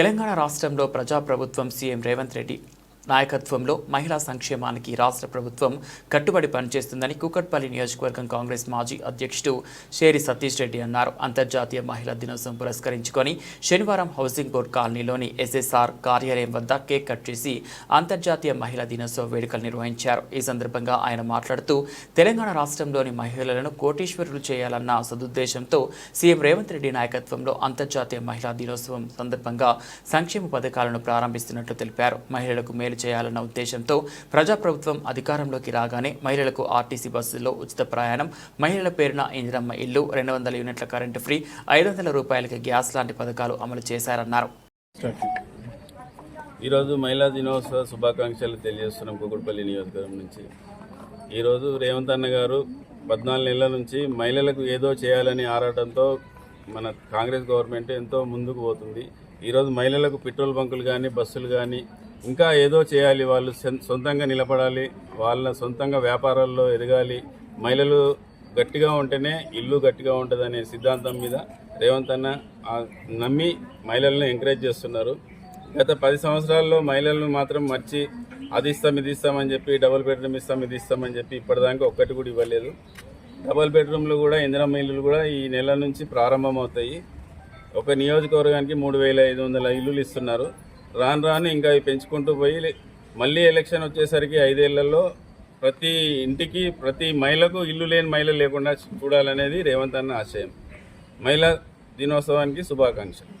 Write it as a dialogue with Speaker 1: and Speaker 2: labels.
Speaker 1: తెలంగాణ రాష్ట్రంలో ప్రజాప్రభుత్వం సీఎం రేవంత్ రెడ్డి నాయకత్వంలో మహిళా సంక్షేమానికి రాష్ట్ర ప్రభుత్వం కట్టుబడి పనిచేస్తుందని కూకట్పల్లి నియోజకవర్గం కాంగ్రెస్ మాజీ అధ్యక్షుడు షేరి సతీష్ రెడ్డి అన్నారు. అంతర్జాతీయ మహిళా దినోత్సవం పురస్కరించుకొని శనివారం హౌసింగ్ బోర్డ్ కాలనీలోని ఎస్ఎస్ఆర్ కార్యాలయం వద్ద కేక్ కట్ చేసి అంతర్జాతీయ మహిళా దినోత్సవ వేడుకలు నిర్వహించారు. ఈ సందర్భంగా ఆయన మాట్లాడుతూ తెలంగాణ రాష్ట్రంలోని మహిళలను కోటీశ్వరులు చేయాలన్న సదుద్దేశంతో సీఎం రేవంత్ రెడ్డి నాయకత్వంలో అంతర్జాతీయ మహిళా దినోత్సవం సందర్భంగా సంక్షేమ పథకాలను ప్రారంభిస్తున్నట్లు తెలిపారు. మహిళలకు మేలు చేయాలన్న ఉద్దేశంతో ప్రజాప్రభుత్వం అధికారంలోకి రాగానే మహిళలకు ఆర్టీసీ బస్సుల్లో ఉచిత ప్రయాణం మహిళల పేరున ఇందిరమ్మ ఇల్లు రెండు వందల యూనిట్ల కరెంటు ఫ్రీ ఐదు వందల రూపాయలకి గ్యాస్ లాంటి పథకాలు అమలు చేశారన్నారు.
Speaker 2: ఈరోజు మహిళా దినోత్సవ శుభాకాంక్షలు తెలియజేస్తున్నాం కుకుడుపల్లి నియోజకవర్గం నుంచి. ఈరోజు రేవంత్ అన్న గారు పద్నాలుగు నెలల నుంచి మహిళలకు ఏదో చేయాలని ఆరాటంతో మన కాంగ్రెస్ గవర్నమెంట్ ఎంతో ముందుకు పోతుంది. ఈరోజు మహిళలకు పెట్రోల్ బంకులు కానీ బస్సులు కానీ ఇంకా ఏదో చేయాలి. వాళ్ళు సొంతంగా నిలబడాలి. వాళ్ళ సొంతంగా వ్యాపారాల్లో ఎదగాలి. మహిళలు గట్టిగా ఉంటేనే ఇల్లు గట్టిగా ఉంటుందనే సిద్ధాంతం మీద రేవంత్ అన్న నమ్మి మహిళలను ఎంకరేజ్ చేస్తున్నారు. గత పది సంవత్సరాల్లో మహిళలను మాత్రం మర్చి అది ఇస్తాం ఇది ఇస్తామని చెప్పి డబుల్ బెడ్రూమ్ ఇస్తాం ఇది ఇస్తామని చెప్పి ఇప్పటిదాకా ఒక్కటి కూడా ఇవ్వలేదు. డబుల్ బెడ్రూమ్లు కూడా ఇంధన ఇల్లులు కూడా ఈ నెల నుంచి ప్రారంభమవుతాయి. ఒక నియోజకవర్గానికి మూడు వేల ఐదు వందల ఇల్లులు ఇస్తున్నారు. రాను రాను ఇంకా అవి పెంచుకుంటూ పోయి మళ్ళీ ఎలక్షన్ వచ్చేసరికి ఐదేళ్ళలో ప్రతి ఇంటికి ప్రతి మహిళకు ఇల్లు లేని మహిళ లేకుండా చూడాలనేది రేవంత్ అన్న ఆశయం. మహిళా దినోత్సవానికి శుభాకాంక్షలు.